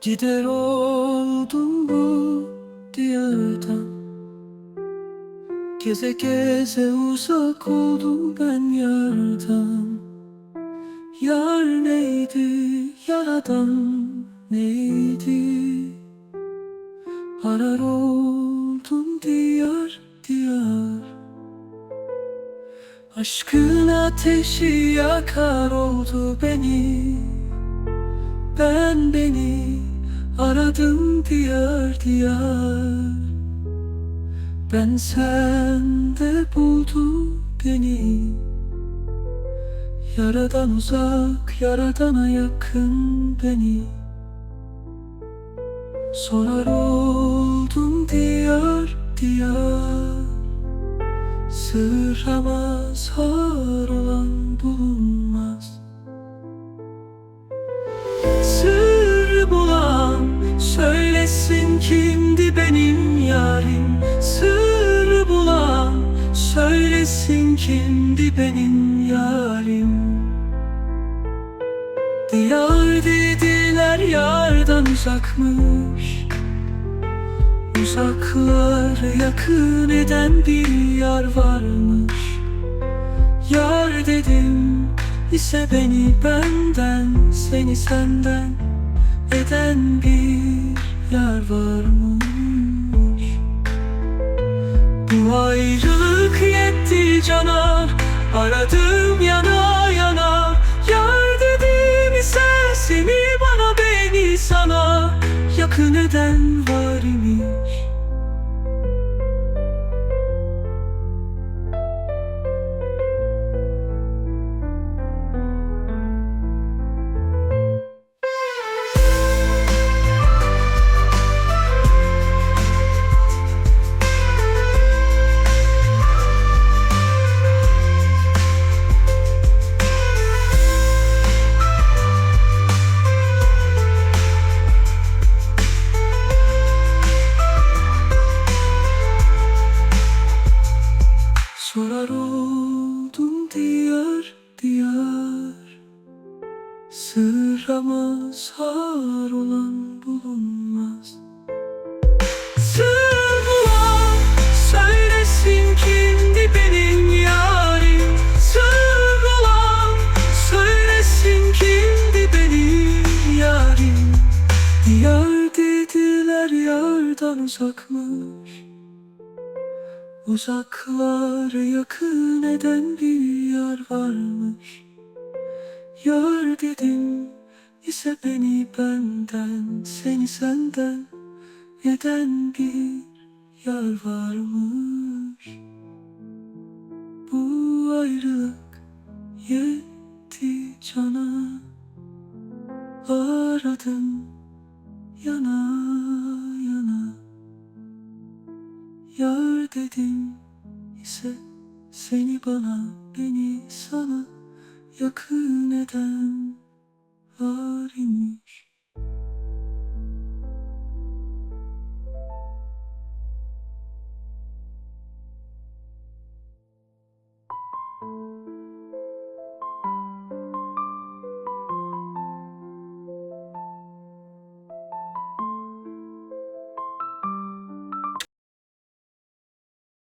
Gider oldum bu diyardan? Geze geze uzak oldum ben yardan. Yar neydi, yaradan neydi? Arar oldum diyar diyar. Aşkın ateşi yakar oldu beni. Ben beni aradım diyar diyar. Ben sende buldum beni. Yaradan uzak, yaradana yakın beni. Sorar oldum diyar diyar. Sığıramaz har olan bulunmaz söylesin kimdi benim yarim? Sır bulan söylesin kimdi benim yarim? Diyar dediler yardan uzakmış. Uzakları yakın eden bir yar varmış. Yar dedim ise beni benden Seni senden eden bir yar varmış. Bu ayrılık yetti cana Aradım yana yana. Yar dedim ise seni bana beni sana Yakın eden Sığıramaz har olan bulunmaz. Sır bulan söylesin kimdi benim yarim. Sır bulan söylesin kimdi benim yarim. Yar dediler yardan uzakmış. Uzakları yakın eden bir yar varmış Yar dedim ise beni benden Seni senden eden bir yar varmış. Bu ayrılık yetti cana Aradım yana yana. Yar dedim ise seni bana beni sana yakın eden var imiş.